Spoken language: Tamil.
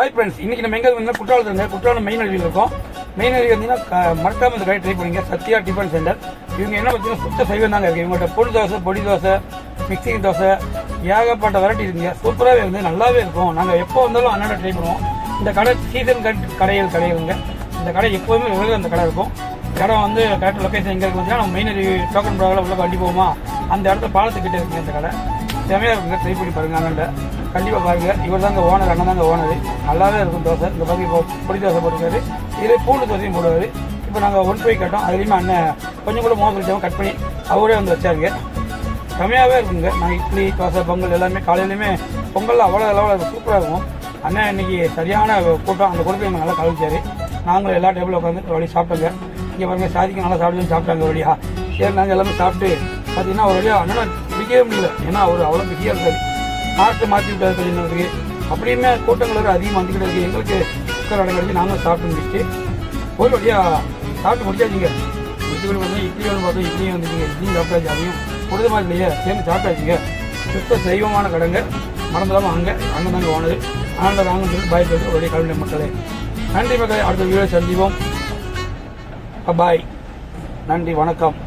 ஹாய் ஃப்ரெண்ட்ஸ் இன்னைக்கு நம்ம மெயின்லருந்து குற்றாலத்தில் குற்றாலத்துல குற்றாலம் மெயின் அருவியில் இருக்கோம். மெயின் அருவி வந்தீங்கன்னா மறக்காம இந்த கடை ட்ரை பண்ணுங்க சத்யா டிஃபன் சென்டர் இவங்க என்ன பார்த்தீங்கன்னா சுத்த சைவம் தாங்க இருக்குது இவங்கள்ட்ட பொடி தோசை பொடி தோசை மிக்சிங் தோசை ஏகப்பட்ட வெரைட்டி இருக்குங்க. சூப்பராகவே இருந்து நல்லாவே இருக்கும். நாங்கள் எப்போ வந்தாலும் அண்ணாட ட்ரை பண்ணுவோம். இந்த கடை சீசன் கட் கடைகள் கடைகளுங்க இந்த கடை எப்போதுமே வெறும் அந்த கடை இருக்கும். கடை வந்து கரெக்ட் லொக்கேஷன் எங்கே இருக்கு நம்ம மெயின் அருவி டோக்கன் ப்ராவில் உள்ள வண்டி போகுமா அந்த இடத்துல பாலத்துக்கிட்ட இருக்குங்க இந்த கடை. செமையாக இருக்குங்க. ட்ரை பண்ணி பாருங்கள் அண்ணன்ட்ட கண்டிப்பாக பாருங்கள் இவர் தாங்க ஓனர் அண்ணன் தாங்க ஓனர் நல்லாவே இருக்கும் தோசை. இந்த பக்கம் இப்போ பொடி தோசை போட்டுருக்காரு. இதே பூண்டு தோசையும் போடுவார். இப்போ நாங்கள் ஒன் போய் கேட்டோம். அதுலேயுமே அண்ணன் கொஞ்சம் கூட மோசம் வச்சவங்க கட் பண்ணி அவரே வந்து வச்சாருங்க. செமையாகவே இருக்குங்க. நாங்கள் இட்லி தோசை பொங்கல் எல்லாமே காலையிலையுமே பொங்கல் அவ்வளோ அளவில் சூப்பராக இருக்கும். அண்ணன் இன்னைக்கு சரியான கூட்டம். அந்த கூட்டத்தை நல்லா கலந்துச்சாரு நாங்களும் எல்லா டேபிளில் உட்காந்து வழி சாப்பிட்டோங்க. இங்கே பாருங்க சாதிக்கு நல்லா சாப்பிட்டு சாப்பிட்டாங்க ஒரு வழியா. சரி நாங்கள் எல்லாமே சாப்பிட்டு பார்த்தீங்கன்னா ஒரு வழியாக அண்ணன் பிடிக்கவே முடியல. ஏன்னா அவர் அவ்வளோ பிஸியாக இருக்காரு. மாற்று மாற்றி விட்டார் சொல்லினதுக்கு அப்படியுமே கூட்டங்கள் அதிகமாக வந்துக்கிட்டு இருக்கு. எங்களுக்கு குக்கர் இடம் நாங்களும் சாப்பிட்டு முடிச்சுட்டு ஒரு வழியாக சாப்பிட்டு முடிச்சாச்சுங்க. முடிச்சுக்கிட்டு வந்து இட்லி வந்து பார்த்தோம் இட்லியும் வந்துச்சுங்க. இட்லியும் சாப்பிட்டாச்சு அதையும் கொடுத்த மாதிரி இல்லையா? சேர்ந்து சாப்பிட்டாச்சுங்க. சுத்த சைவமான கடைங்க. மறந்துடாமல் அங்கே அங்கே தாங்க ஓனது ஆண்ட வாங்கன்னு சொல்லி பாய் சொல்லிட்டு கல்வி கிளம்பின மக்களே. நன்றி மக்களே. அடுத்த வீடியோ சந்திப்போம். பாய் நன்றி வணக்கம்.